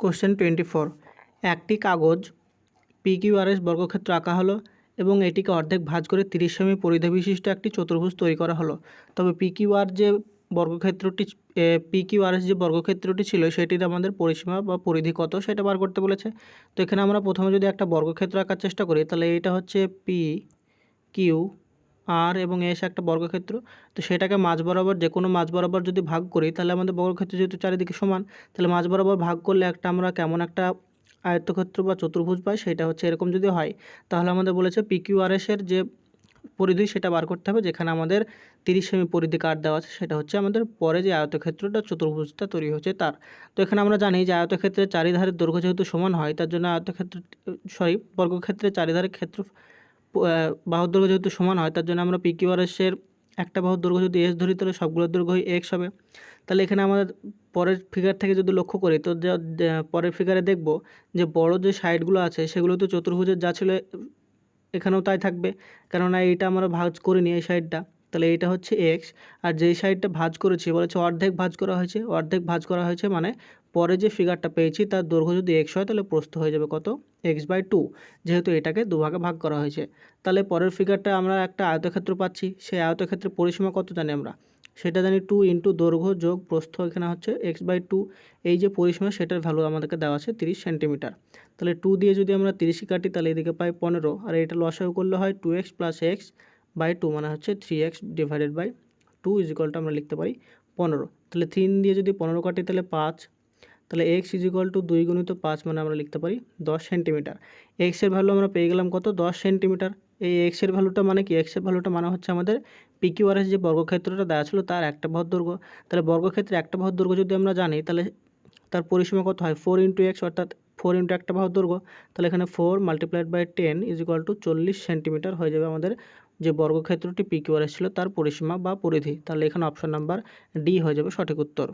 Question twenty four একটি কাগজ PQRS বর্গক্ষেত্র আঁকা হলো এবং এটিকে অর্ধেক ভাঁজ করে তিরিশ সেমি পরিধি বিশিষ্ট একটি চতুর্ভুজ তৈরি করা হলো। তবে পিকিউআর যে বর্গক্ষেত্রটি পিকিউআরএস যে বর্গক্ষেত্রটি ছিল সেটির আমাদের পরিসীমা বা পরিধি কত সেটা বার করতে বলেছে। তো এখানে আমরা প্রথমে যদি একটা বর্গক্ষেত্র আঁকার চেষ্টা করি, তাহলে এটা হচ্ছে পি কিউ আর এবং এস একটা বর্গক্ষেত্র। তো সেটাকে মাঝ বরাবর যে কোনো মাঝ বরাবর যদি ভাগ করি, তাহলে আমাদের বর্গক্ষেত্র যেহেতু চারিদিকে সমান, তাহলে মাঝ বরাবর ভাগ করলে একটা আমরা কেমন একটা আয়ত্তক্ষেত্র বা চতুর্ভুজ পাই, সেটা হচ্ছে এরকম যদি হয়, তাহলে আমাদের বলেছে পিকিউআরএসের যে পরিধি, সেটা বার করতে হবে, যেখানে আমাদের তিরিশ সেমি পরিধি কাট দেওয়া আছে, সেটা হচ্ছে আমাদের পরে যে আয়তক্ষেত্রটা, চতুর্ভুজটা তৈরি হচ্ছে তার। তো এখানে আমরা জানি যে আয়তক্ষেত্রের চারিধারের দৈর্ঘ্য যেহেতু সমান হয়, তার জন্য আয়তক্ষেত্র সরি বর্গক্ষেত্রের চারিধারের ক্ষেত্র বাহুর দৈর্ঘ্য যেহেতু সমান হয়, তার জন্য আমরা পিকিউআরএসের একটা বাহুর দৈর্ঘ্য যদি এস ধরি, তাহলে সবগুলোর দৈর্ঘ্যই এক্স হবে। তাহলে এখানে আমাদের পরের ফিগার থেকে যদি লক্ষ্য করি, তো পরের ফিগারে দেখব যে বড় যে সাইডগুলো আছে, সেগুলো তো চতুর্ভুজের যা ছিল, এখানেও তাই থাকবে। কেননা এইটা আমরা ভাজ করিনি এই সাইডটা তাহলে এইটা হচ্ছে এক্স আর যেই সাইডটা ভাজ করেছি বলেছে অর্ধেক ভাজ করা হয়েছে, অর্ধেক ভাজ করা হয়েছে মানে পরে যে ফিগারটা পেয়েছি, তার দৈর্ঘ্য যদি এক্স হয়, তাহলে প্রস্থ হয়ে যাবে কত? এক্স বাই টু যেহেতু এটাকে দুভাগে ভাগ করা হয়েছে। তাহলে পরের ফিগারটা আমরা একটা আয়তক্ষেত্র পাচ্ছি। সেই আয়তক্ষেত্রের পরিসীমা কত জানি আমরা? সেটা জানি টু ইন্টু দৈর্ঘ্য যোগ প্রস্থ এখানে হচ্ছে এক্স বাই টু এই যে পরিসীমা, সেটার ভ্যালু আমাদেরকে দেওয়া আছে তিরিশ সেন্টিমিটার তাহলে টু দিয়ে যদি আমরা তিরিশই কাটি, তাহলে এদিকে পাই পনেরো। আর এটা লসাও করলে হয় two x plus x by two মানে হচ্ছে three x divided by two ইজিকলটা আমরা লিখতে পারি পনেরো। তাহলে তিন দিয়ে যদি পনেরো কাটি, তাহলে পাঁচ। তাহলে এক্স ইজিকল টু দুই গুণিত পাঁচ মানে আমরা লিখতে পারি দশ সেন্টিমিটার এক্সের ভ্যালু আমরা পেয়ে গেলাম কত? দশ সেন্টিমিটার এই এক্সের ভ্যালুটা মানে কি? এক্সের ভ্যালুটা মানে হচ্ছে আমাদের পিকিউআরএস যে বর্গক্ষেত্রটা দেওয়া ছিল তার একটা বহর দৈর্ঘ্য। তাহলে বর্গক্ষেত্রে একটা বহর দৈর্ঘ্য যদি আমরা জানি, তাহলে তার পরিসীমা কত হয়? ফোর ইন্টু এক্স অর্থাৎ ফোর ইন্টু একটা বাহুর দৈর্ঘ্য। তাহলে এখানে four multiplied by ten is equal to চল্লিশ সেন্টিমিটার হয়ে যাবে আমাদের যে বর্গক্ষেত্রটি পিকিউআরএস ছিল তার পরিসীমা বা পরিধি। তাহলে এখানে অপশন নাম্বার ডি হয়ে যাবে সঠিক উত্তর।